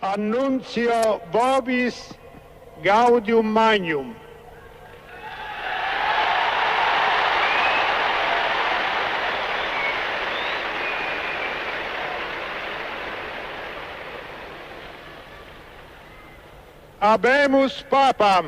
Annuncio vobis gaudium magnum. Habemus papam.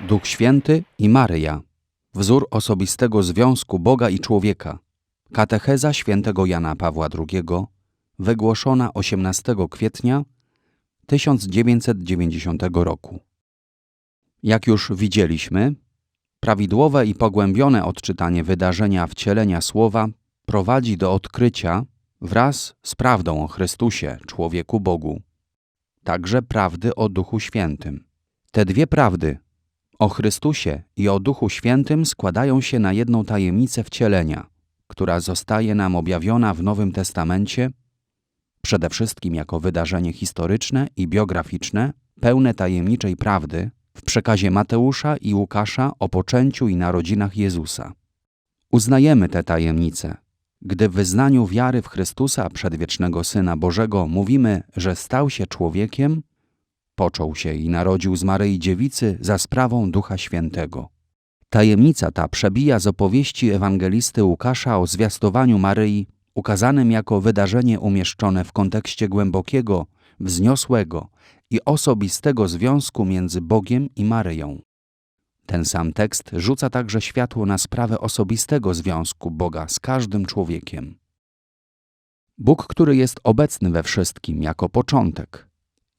Duch Święty i Maryja. Wzór osobistego związku Boga i człowieka. Katecheza świętego Jana Pawła II, wygłoszona 18 kwietnia 1990 roku. Jak już widzieliśmy, prawidłowe i pogłębione odczytanie wydarzenia wcielenia słowa prowadzi do odkrycia wraz z prawdą o Chrystusie, człowieku Bogu, także prawdy o Duchu Świętym. Te dwie prawdy o Chrystusie i o Duchu Świętym składają się na jedną tajemnicę wcielenia, która zostaje nam objawiona w Nowym Testamencie, przede wszystkim jako wydarzenie historyczne i biograficzne, pełne tajemniczej prawdy w przekazie Mateusza i Łukasza o poczęciu i narodzinach Jezusa. Uznajemy te tajemnice, gdy w wyznaniu wiary w Chrystusa, przedwiecznego Syna Bożego, mówimy, że stał się człowiekiem, począł się i narodził z Maryi Dziewicy za sprawą Ducha Świętego. Tajemnica ta przebija z opowieści ewangelisty Łukasza o zwiastowaniu Maryi, ukazanym jako wydarzenie umieszczone w kontekście głębokiego, wzniosłego i osobistego związku między Bogiem i Maryją. Ten sam tekst rzuca także światło na sprawę osobistego związku Boga z każdym człowiekiem. Bóg, który jest obecny we wszystkim jako początek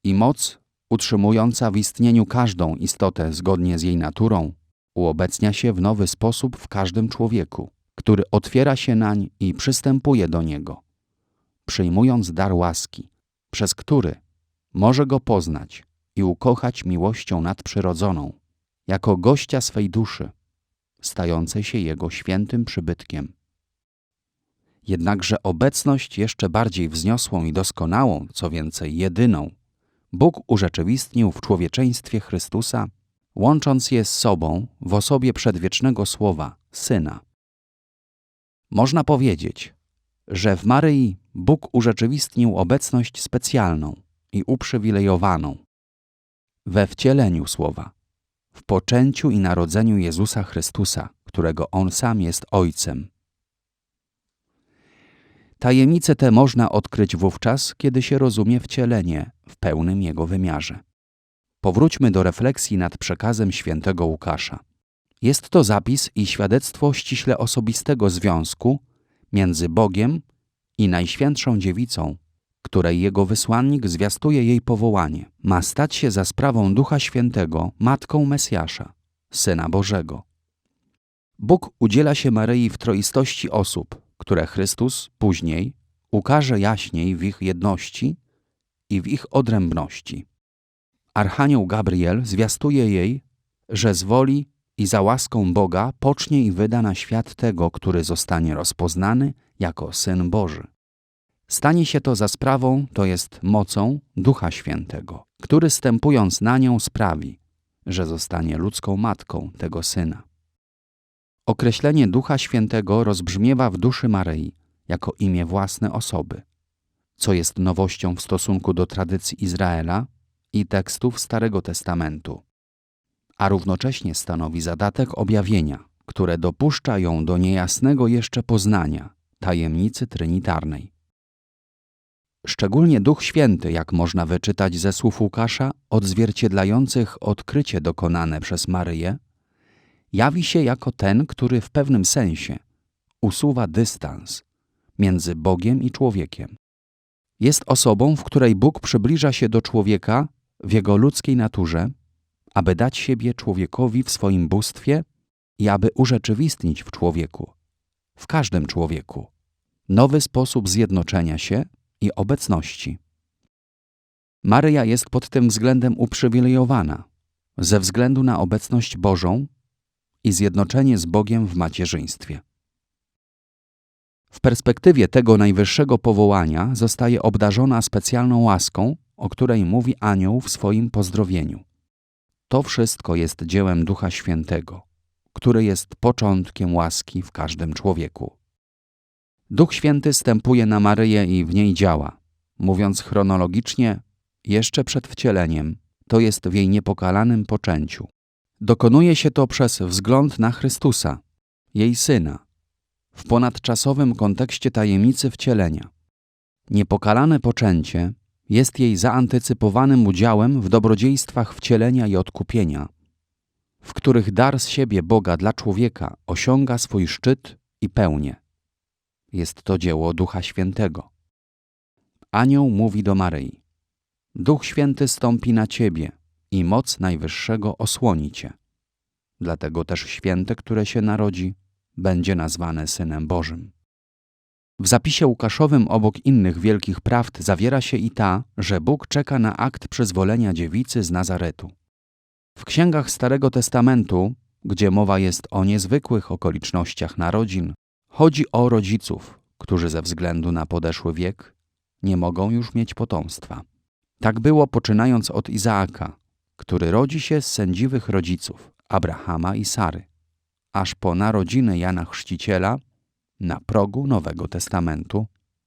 i moc utrzymująca w istnieniu każdą istotę zgodnie z jej naturą, uobecnia się w nowy sposób w każdym człowieku, który otwiera się nań i przystępuje do niego, przyjmując dar łaski, przez który może go poznać i ukochać miłością nadprzyrodzoną, jako gościa swej duszy, stającej się jego świętym przybytkiem. Jednakże obecność jeszcze bardziej wzniosłą i doskonałą, co więcej jedyną, Bóg urzeczywistnił w człowieczeństwie Chrystusa, łącząc je z sobą w osobie przedwiecznego Słowa, Syna. Można powiedzieć, że w Maryi Bóg urzeczywistnił obecność specjalną i uprzywilejowaną we wcieleniu Słowa, w poczęciu i narodzeniu Jezusa Chrystusa, którego On sam jest Ojcem. Tajemnice te można odkryć wówczas, kiedy się rozumie wcielenie w pełnym jego wymiarze. Powróćmy do refleksji nad przekazem świętego Łukasza. Jest to zapis i świadectwo ściśle osobistego związku między Bogiem i Najświętszą Dziewicą, której jego wysłannik zwiastuje jej powołanie. Ma stać się za sprawą Ducha Świętego matką Mesjasza, Syna Bożego. Bóg udziela się Maryi w troistości osób, które Chrystus później ukaże jaśniej w ich jedności i w ich odrębności. Archanioł Gabriel zwiastuje jej, że z woli i za łaską Boga pocznie i wyda na świat tego, który zostanie rozpoznany jako Syn Boży. Stanie się to za sprawą, to jest mocą Ducha Świętego, który stępując na nią sprawi, że zostanie ludzką matką tego Syna. Określenie Ducha Świętego rozbrzmiewa w duszy Maryi jako imię własne osoby, co jest nowością w stosunku do tradycji Izraela i tekstów Starego Testamentu, a równocześnie stanowi zadatek objawienia, które dopuszcza ją do niejasnego jeszcze poznania tajemnicy trinitarnej. Szczególnie Duch Święty, jak można wyczytać ze słów Łukasza, odzwierciedlających odkrycie dokonane przez Maryję, jawi się jako ten, który w pewnym sensie usuwa dystans między Bogiem i człowiekiem. Jest osobą, w której Bóg przybliża się do człowieka w jego ludzkiej naturze, aby dać siebie człowiekowi w swoim bóstwie i aby urzeczywistnić w człowieku, w każdym człowieku, nowy sposób zjednoczenia się i obecności. Maryja jest pod tym względem uprzywilejowana ze względu na obecność Bożą i zjednoczenie z Bogiem w macierzyństwie. W perspektywie tego najwyższego powołania zostaje obdarzona specjalną łaską, o której mówi anioł w swoim pozdrowieniu. To wszystko jest dziełem Ducha Świętego, który jest początkiem łaski w każdym człowieku. Duch Święty stępuje na Maryję i w niej działa. Mówiąc chronologicznie, jeszcze przed wcieleniem, to jest w jej niepokalanym poczęciu. Dokonuje się to przez wzgląd na Chrystusa, jej Syna, w ponadczasowym kontekście tajemnicy wcielenia. Niepokalane poczęcie jest jej zaantycypowanym udziałem w dobrodziejstwach wcielenia i odkupienia, w których dar z siebie Boga dla człowieka osiąga swój szczyt i pełnię. Jest to dzieło Ducha Świętego. Anioł mówi do Maryi: Duch Święty stąpi na ciebie i moc Najwyższego osłoni cię. Dlatego też święte, które się narodzi, będzie nazwane Synem Bożym. W zapisie Łukaszowym obok innych wielkich prawd zawiera się i ta, że Bóg czeka na akt przyzwolenia dziewicy z Nazaretu. W księgach Starego Testamentu, gdzie mowa jest o niezwykłych okolicznościach narodzin, chodzi o rodziców, którzy ze względu na podeszły wiek nie mogą już mieć potomstwa. Tak było poczynając od Izaaka, który rodzi się z sędziwych rodziców Abrahama i Sary, aż po narodziny Jana Chrzciciela na progu Nowego Testamentu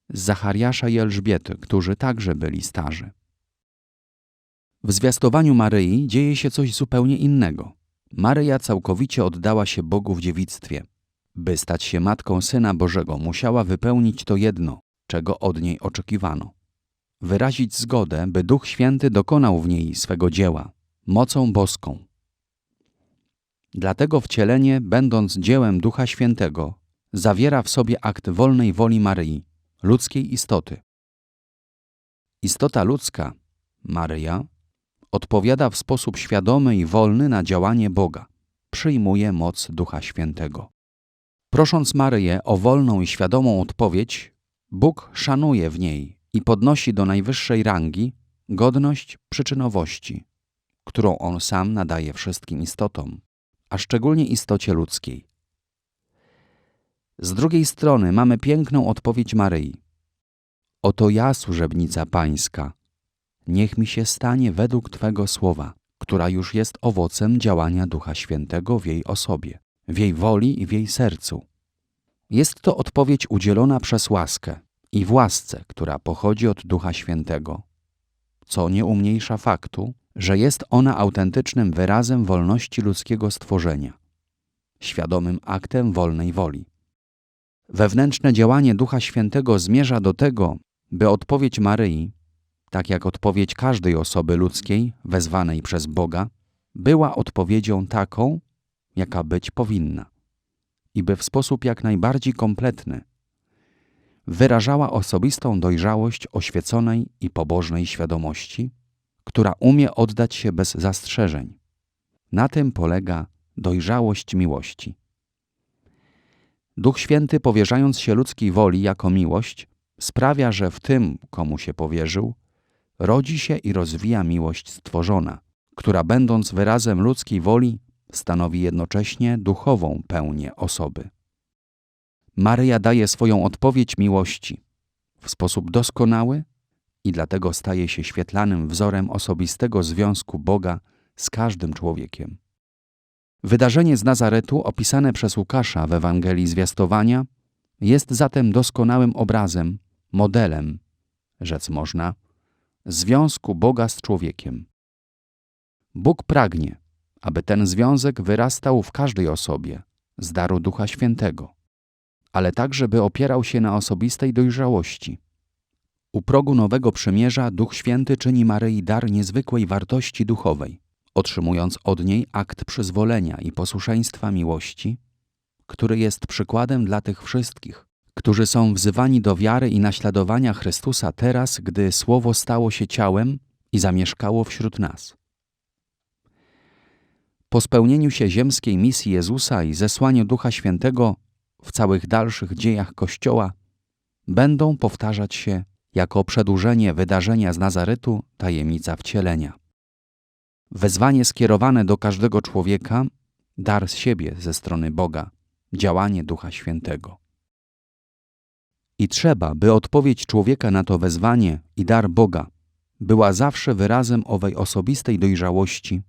Zachariasza i Elżbiety, którzy także byli starzy. W zwiastowaniu Maryi dzieje się coś zupełnie innego. Maryja całkowicie oddała się Bogu w dziewictwie. By stać się matką Syna Bożego, musiała wypełnić to jedno, czego od niej oczekiwano. Wyrazić zgodę, by Duch Święty dokonał w niej swego dzieła, mocą boską. Dlatego wcielenie, będąc dziełem Ducha Świętego, zawiera w sobie akt wolnej woli Maryi, ludzkiej istoty. Istota ludzka, Maryja, odpowiada w sposób świadomy i wolny na działanie Boga, przyjmuje moc Ducha Świętego. Prosząc Maryję o wolną i świadomą odpowiedź, Bóg szanuje w niej i podnosi do najwyższej rangi godność przyczynowości, którą On sam nadaje wszystkim istotom, a szczególnie istocie ludzkiej. Z drugiej strony mamy piękną odpowiedź Maryi. Oto ja, służebnica Pańska, niech mi się stanie według Twego słowa, która już jest owocem działania Ducha Świętego w jej osobie, w jej woli i w jej sercu. Jest to odpowiedź udzielona przez łaskę i w łasce, która pochodzi od Ducha Świętego, co nie umniejsza faktu, że jest ona autentycznym wyrazem wolności ludzkiego stworzenia, świadomym aktem wolnej woli. Wewnętrzne działanie Ducha Świętego zmierza do tego, by odpowiedź Maryi, tak jak odpowiedź każdej osoby ludzkiej wezwanej przez Boga, była odpowiedzią taką, jaka być powinna, i by w sposób jak najbardziej kompletny wyrażała osobistą dojrzałość oświeconej i pobożnej świadomości, która umie oddać się bez zastrzeżeń. Na tym polega dojrzałość miłości. Duch Święty, powierzając się ludzkiej woli jako miłość, sprawia, że w tym, komu się powierzył, rodzi się i rozwija miłość stworzona, która, będąc wyrazem ludzkiej woli, stanowi jednocześnie duchową pełnię osoby. Maryja daje swoją odpowiedź miłości w sposób doskonały i dlatego staje się świetlanym wzorem osobistego związku Boga z każdym człowiekiem. Wydarzenie z Nazaretu, opisane przez Łukasza w Ewangelii Zwiastowania, jest zatem doskonałym obrazem, modelem, rzec można, związku Boga z człowiekiem. Bóg pragnie, aby ten związek wyrastał w każdej osobie z daru Ducha Świętego, ale także by opierał się na osobistej dojrzałości. U progu nowego przymierza Duch Święty czyni Maryi dar niezwykłej wartości duchowej otrzymując od niej akt przyzwolenia i posłuszeństwa miłości, który jest przykładem dla tych wszystkich, którzy są wzywani do wiary i naśladowania Chrystusa teraz, gdy Słowo stało się ciałem i zamieszkało wśród nas. Po spełnieniu się ziemskiej misji Jezusa i zesłaniu Ducha Świętego w całych dalszych dziejach Kościoła będą powtarzać się jako przedłużenie wydarzenia z Nazaretu tajemnica wcielenia. Wezwanie skierowane do każdego człowieka, dar z siebie ze strony Boga, działanie Ducha Świętego. I trzeba, by odpowiedź człowieka na to wezwanie i dar Boga była zawsze wyrazem owej osobistej dojrzałości,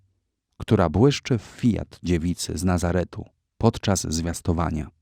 która błyszczy w fiat dziewicy z Nazaretu, podczas zwiastowania.